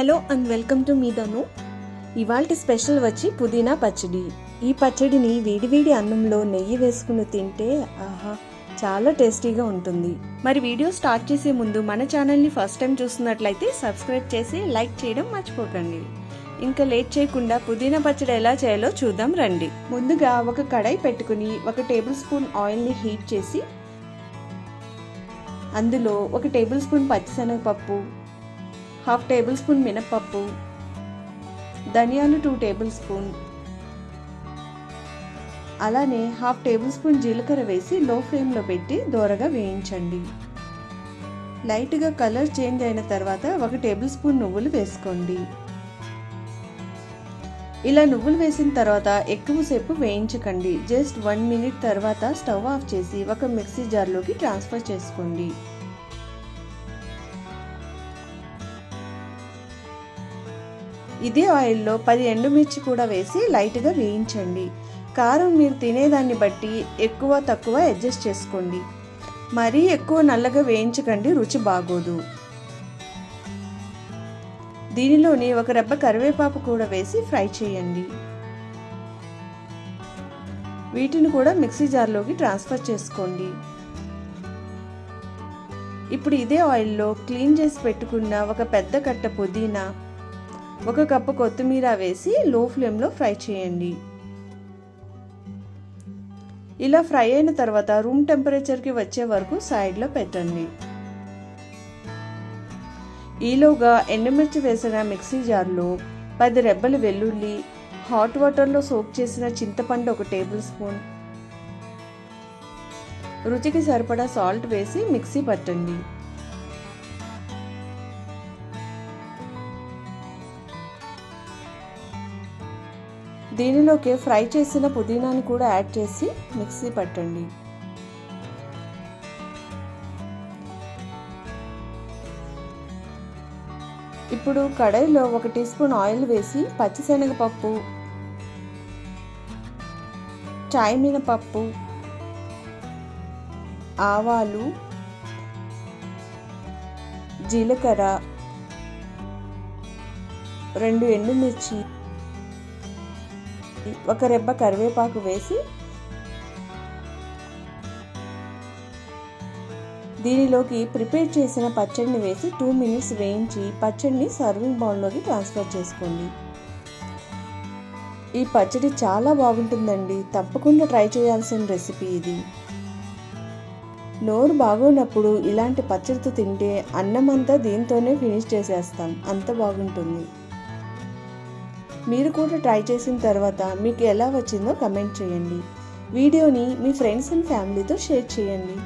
Hello and welcome to మీ దను ఇవాళ స్పెషల్ వచ్చి పుదీనా పచ్చడి. ఈ పచ్చడిని వేడివేడి అన్నంలో నెయ్యి వేసుకుని తింటే ఆహా చాలా టేస్టీగా ఉంటుంది. మరి వీడియో స్టార్ట్ చేసే ముందు మన ఛానల్ని ఫస్ట్ టైం చూస్తున్నట్లయితే సబ్స్క్రైబ్ చేసి లైక్ చేయడం మర్చిపోకండి. ఇంకా లేట్ చేయకుండా పుదీనా పచ్చడి ఎలా చేయాలో చూద్దాం రండి. ముందుగా ఒక కడాయి పెట్టుకుని ఒక టేబుల్ స్పూన్ ఆయిల్ని హీట్ చేసి అందులో ఒక టేబుల్ స్పూన్ పచ్చిశనగపప్పు హాఫ్ టేబుల్ స్పూన్ మినప్పప్పు ధనియాలు టూ టేబుల్ స్పూన్. అలానే హాఫ్ టేబుల్ స్పూన్ జీలకర్ర వేసి లో ఫ్లేమ్లో పెట్టి దోరగా వేయించండి. లైట్గా కలర్ చేంజ్ అయిన తర్వాత ఒక టేబుల్ స్పూన్ నువ్వులు వేసుకోండి. ఇలా నువ్వులు వేసిన తర్వాత ఎక్కువసేపు వేయించకండి. జస్ట్ వన్ మినిట్ తర్వాత స్టవ్ ఆఫ్ చేసి ఒక మిక్సీ జార్లోకి ట్రాన్స్ఫర్ చేసుకోండి. ఇదే ఆయిల్లో పది ఎండుమిర్చి కూడా వేసి లైట్గా వేయించండి. కారం మీరు తినేదాన్ని బట్టి ఎక్కువ తక్కువ అడ్జస్ట్ చేసుకోండి. మరీ ఎక్కువ నల్లగా వేయించకండి రుచి బాగోదు. దీనిలోని ఒక రెబ్బ కరివేపాకు కూడా వేసి ఫ్రై చేయండి. వీటిని కూడా మిక్సీ జార్లోకి ట్రాన్స్ఫర్ చేసుకోండి. ఇప్పుడు ఇదే ఆయిల్లో క్లీన్ చేసి పెట్టుకున్న ఒక పెద్ద కట్ట పుదీనా ఒక కప్పు కొత్తిమీర వేసి లో ఫ్లేమ్లో ఫ్రై చేయండి. ఇలా ఫ్రై అయిన తర్వాత రూమ్ టెంపరేచర్కి వచ్చే వరకు సైడ్లో పెట్టండి. ఈలోగా ఎండుమిర్చి వేసిన మిక్సీ జార్లో పది రెబ్బలు వెల్లుల్లి హాట్ వాటర్లో సోక్ చేసిన చింతపండు ఒక టేబుల్ స్పూన్ రుచికి సరిపడా సాల్ట్ వేసి మిక్సీ పట్టండి. దీనిలోకి ఫ్రై చేసిన పుదీనాని కూడా యాడ్ చేసి మిక్సీ పట్టండి. ఇప్పుడు కడాయిలో ఒక టీ స్పూన్ ఆయిల్ వేసి పచ్చిశనగపప్పు చాయ్ మినపప్పు ఆవాలు జీలకర్ర రెండు ఎండుమిర్చి ఒక రెబ్బ కరివేపాకు వేసి దీనిలోకి ప్రిపేర్ చేసిన పచ్చడిని వేసి టూ మినిట్స్ వేయించి పచ్చడిని సర్వింగ్ బౌల్లోకి ట్రాన్స్ఫర్ చేసుకోండి. ఈ పచ్చడి చాలా బాగుంటుందండి. తప్పకుండా ట్రై చేయాల్సిన రెసిపీ ఇది. నోరు బాగోనప్పుడు ఇలాంటి పచ్చడితో తింటే అన్నం అంతా దీంతోనే ఫినిష్ చేసేస్తాం. అంత బాగుంటుంది. మీరు కూడా ట్రై చేసిన తర్వాత మీకు ఎలా వచ్చిందో కమెంట్ చేయండి. వీడియోని మీ ఫ్రెండ్స్ అండ్ ఫ్యామిలీతో షేర్ చేయండి.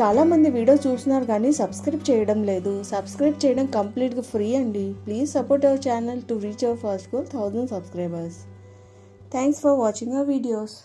చాలామంది వీడియో చూస్తున్నారు కానీ సబ్స్క్రైబ్ చేయడం లేదు. సబ్స్క్రైబ్ చేయడం కంప్లీట్గా ఫ్రీ అండి. Please support our channel to reach our first goal thousand subscribers. Thanks for watching our videos.